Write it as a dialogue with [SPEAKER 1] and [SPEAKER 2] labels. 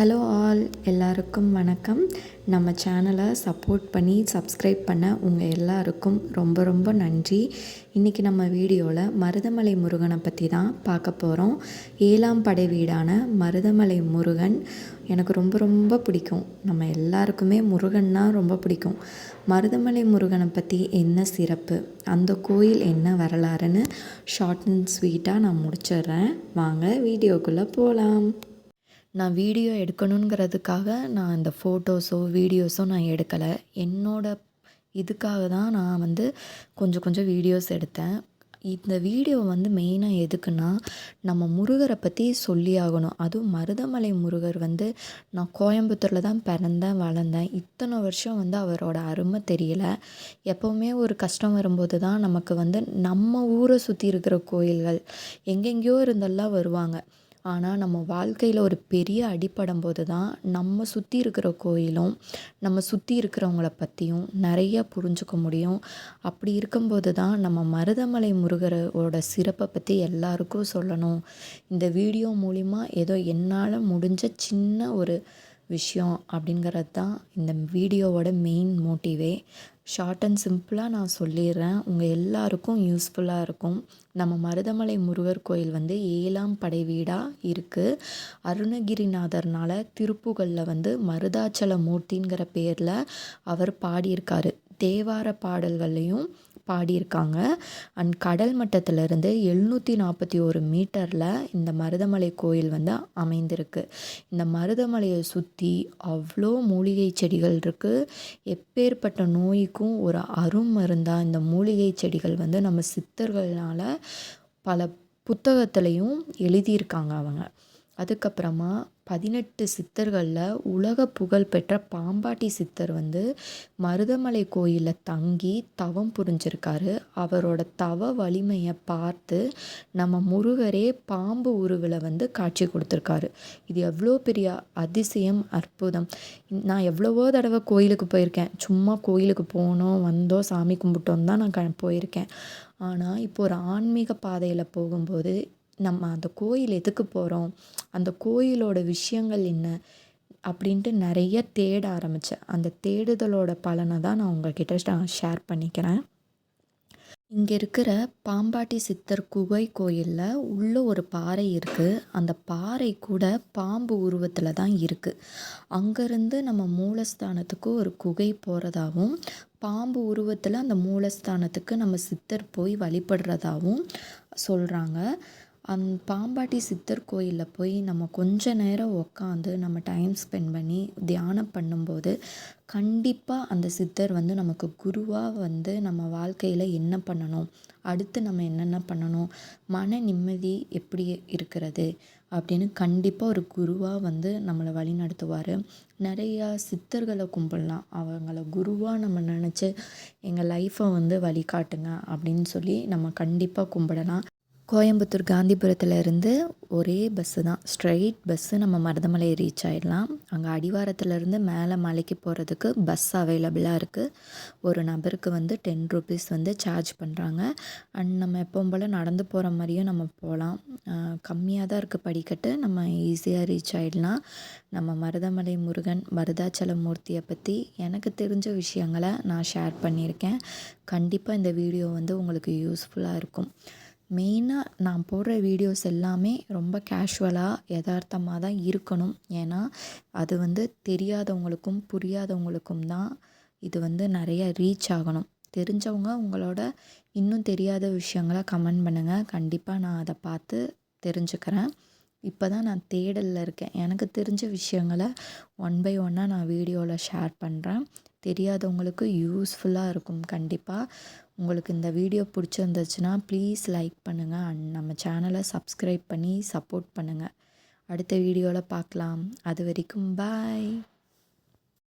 [SPEAKER 1] Hello all எல்லாருக்கும் வணக்கம். நம்ம சேனலை சப்போர்ட் பண்ணி சப்ஸ்கிரைப் பண்ண உங்கள் எல்லாருக்கும் ரொம்ப ரொம்ப நன்றி. இன்றைக்கி நம்ம வீடியோவில் மருதமலை முருகனை பற்றி தான் பார்க்க போகிறோம் ஏழாம் படை வீடான மருதமலை முருகன் எனக்கு ரொம்ப ரொம்ப பிடிக்கும். நம்ம எல்லாருக்குமே முருகன்னா ரொம்ப பிடிக்கும். மருதமலை முருகனை பற்றி என்ன சிறப்பு? அந்த கோயில் என்ன வரலாறுன்னு ஷார்ட் அண்ட் ஸ்வீட்டாக நான் முடிச்சிடுறேன். வாங்க வீடியோக்குள்ளே போகலாம் நான் வீடியோ எடுக்கணுங்கிறதுக்காக நான் இந்த ஃபோட்டோஸோ வீடியோஸோ நான் எடுக்கலை. என்னோட இதுக்காக தான் நான் வந்து கொஞ்சம் கொஞ்சம் வீடியோஸ் எடுத்தேன். இந்த வீடியோ வந்து மெயினாக எதுக்குன்னா நம்ம முருகரை பற்றி சொல்லி ஆகணும். அதுவும் மருதமலை முருகர் வந்து நான் கோயம்புத்தூரில் தான் பிறந்தேன் வளர்ந்தேன். இத்தனை வருஷம் வந்து அவரோட அருமை தெரியல. எப்போவுமே ஒரு கஷ்டம் வரும்போது தான் நமக்கு வந்து நம்ம ஊரை சுற்றி இருக்கிற கோயில்கள் எங்கெங்கேயோ இருந்தெல்லாம் வருவாங்க. ஆனால் நம்ம வாழ்க்கையில் ஒரு பெரிய அடிப்படும் போது தான் நம்ம சுற்றி இருக்கிற கோயிலும் நம்ம சுற்றி இருக்கிறவங்கள பற்றியும் நிறைய புரிஞ்சுக்க முடியும். அப்படி இருக்கும்போது தான் நம்ம மருதமலை முருகரோட சிறப்பை பற்றி எல்லாருக்கும் சொல்லணும். இந்த வீடியோ மூலிமா ஏதோ என்னால் முடிஞ்ச சின்ன ஒரு விஷயம் அப்படிங்கிறது தான் இந்த வீடியோவோட மெயின் மோட்டிவே ஷார்ட் அண்ட் சிம்பிளாக நான் சொல்லிடுறேன். உங்கள் எல்லாருக்கும் யூஸ்ஃபுல்லாக இருக்கும். நம்ம மருதமலை முருகர் கோயில் வந்து ஏழாம் படை வீடாக இருக்குது அருணகிரிநாதர்னால் திருப்புகளில் வந்து மருதாச்சல மூர்த்திங்கிற பேரில் அவர் பாடியிருக்காரு. தேவார பாடல்கள்லையும் பாடியிருக்காங்க. அண்ட் கடல் மட்டத்திலிருந்து எழுநூற்றி நாற்பத்தி ஒரு மீட்டரில் இந்த மருதமலை கோயில் வந்து அமைந்திருக்கு. இந்த மருதமலையை சுற்றி அவ்வளோ மூலிகை செடிகள் இருக்குது எப்பேற்பட்ட நோய்க்கும் ஒரு அருமருந்தாக இந்த மூலிகை செடிகள் வந்து நம்ம சித்தர்களால் பல புத்தகத்துலேயும் எழுதியிருக்காங்க அவங்க. அதுக்கப்புறமா பதினெட்டு சித்தர்களில் உலக புகழ் பெற்ற பாம்பாட்டி சித்தர் வந்து மருதமலை கோயிலில் தங்கி தவம் புரிஞ்சிருக்காரு. அவரோட தவ வலிமையை பார்த்து நம்ம முருகரே பாம்பு உருவில் வந்து காட்சி கொடுத்துருக்காரு. இது எவ்வளோ பெரிய அதிசயம் அற்புதம். நான் எவ்வளவோ தடவை கோயிலுக்கு போயிருக்கேன். சும்மா கோயிலுக்கு போனோம் வந்தோம் சாமி கும்பிட்டோம் தான் நான் க போயிருக்கேன். ஆனால் இப்போ ஒரு ஆன்மீக பாதையில் போகும்போது நம்ம அந்த கோயில் எதுக்கு போகிறோம் அந்த கோயிலோட விஷயங்கள் என்ன? அப்படின்ட்டு நிறைய தேட ஆரம்பித்தேன் அந்த தேடுதலோட பலனை தான் நான் உங்கள்கிட்ட ஷேர் பண்ணிக்கிறேன். இங்கே இருக்கிற பாம்பாட்டி சித்தர் குகை கோயிலில் உள்ள ஒரு பாறை இருக்குது அந்த பாறை கூட பாம்பு உருவத்தில் தான் இருக்குது அங்கேருந்து நம்ம மூலஸ்தானத்துக்கு ஒரு குகை போகிறதாவும் பாம்பு உருவத்தில் அந்த மூலஸ்தானத்துக்கு நம்ம சித்தர் போய் வழிபடுறதாவும் சொல்கிறாங்க அந் பாம்பாட்டி சித்தர் கோயிலில் போய் நம்ம கொஞ்ச நேரம் உக்காந்து நம்ம டைம் ஸ்பெண்ட் பண்ணி தியானம் பண்ணும்போது கண்டிப்பாக அந்த சித்தர் வந்து நமக்கு குருவாக வந்து நம்ம வாழ்க்கையில் என்ன பண்ணணும்? அடுத்து நம்ம என்னென்ன பண்ணணும்? மன நிம்மதி எப்படி இருக்கிறது? அப்படின்னு கண்டிப்பாக ஒரு குருவாக வந்து நம்மளை வழி நடத்துவார். நிறையா சித்தர்களை கும்பிடலாம். அவங்கள குருவாக நம்ம நினச்சி எங்கள் லைஃப்பை வந்து வழிகாட்டுங்க அப்படின்னு சொல்லி நம்ம கண்டிப்பாக கும்பிடலாம். கோயம்புத்தூர் காந்திபுரத்தில் இருந்து ஒரே பஸ்ஸு தான். ஸ்ட்ரைட் பஸ்ஸு நம்ம மருதமலை ரீச் ஆகிடலாம் அங்கே அடிவாரத்துலேருந்து மேலே மலைக்கு போகிறதுக்கு பஸ் அவைலபிளாக இருக்குது ஒரு நபருக்கு வந்து டென் ருபீஸ் வந்து சார்ஜ் பண்ணுறாங்க அண்ட் நம்ம எப்பவும் போல் நடந்து போகிற மாதிரியும் நம்ம போகலாம் கம்மியாக தான் இருக்குது படிக்கட்டு. நம்ம ஈஸியாக ரீச் ஆகிடலாம் நம்ம மருதமலை முருகன் மருதாச்சல மூர்த்தியை பற்றி எனக்கு தெரிஞ்ச விஷயங்களை நான் ஷேர் பண்ணியிருக்கேன். கண்டிப்பாக இந்த வீடியோ வந்து உங்களுக்கு யூஸ்ஃபுல்லாக இருக்கும். மெயினாக நான் போடுற வீடியோஸ் எல்லாமே ரொம்ப கேஷுவலாக யதார்த்தமாக தான் இருக்கணும். ஏன்னா அது வந்து தெரியாதவங்களுக்கும் புரியாதவங்களுக்கும் தான் இது வந்து நிறைய ரீச் ஆகணும். தெரிஞ்சவங்க உங்களோட இன்னும் தெரியாத விஷயங்களை கமெண்ட் பண்ணுங்கள் கண்டிப்பாக நான் அதை பார்த்து தெரிஞ்சுக்கிறேன். இப்போ தான் நான் தேடலில் இருக்கேன். எனக்கு தெரிஞ்ச விஷயங்களை ஒன் பை ஒன்னாக நான் வீடியோவில் ஷேர் பண்ணுறேன் தெரியாதவங்களுக்கு யூஸ்ஃபுல்லாக இருக்கும் கண்டிப்பாக உங்களுக்கு இந்த வீடியோ பிடிச்சிருந்துச்சுன்னா ப்ளீஸ் லைக் பண்ணுங்கள் அண்ட் நம்ம சேனலை சப்ஸ்கிரைப் பண்ணி சப்போர்ட் பண்ணுங்கள் அடுத்த வீடியோவில் பார்க்கலாம். அது வரைக்கும் பாய்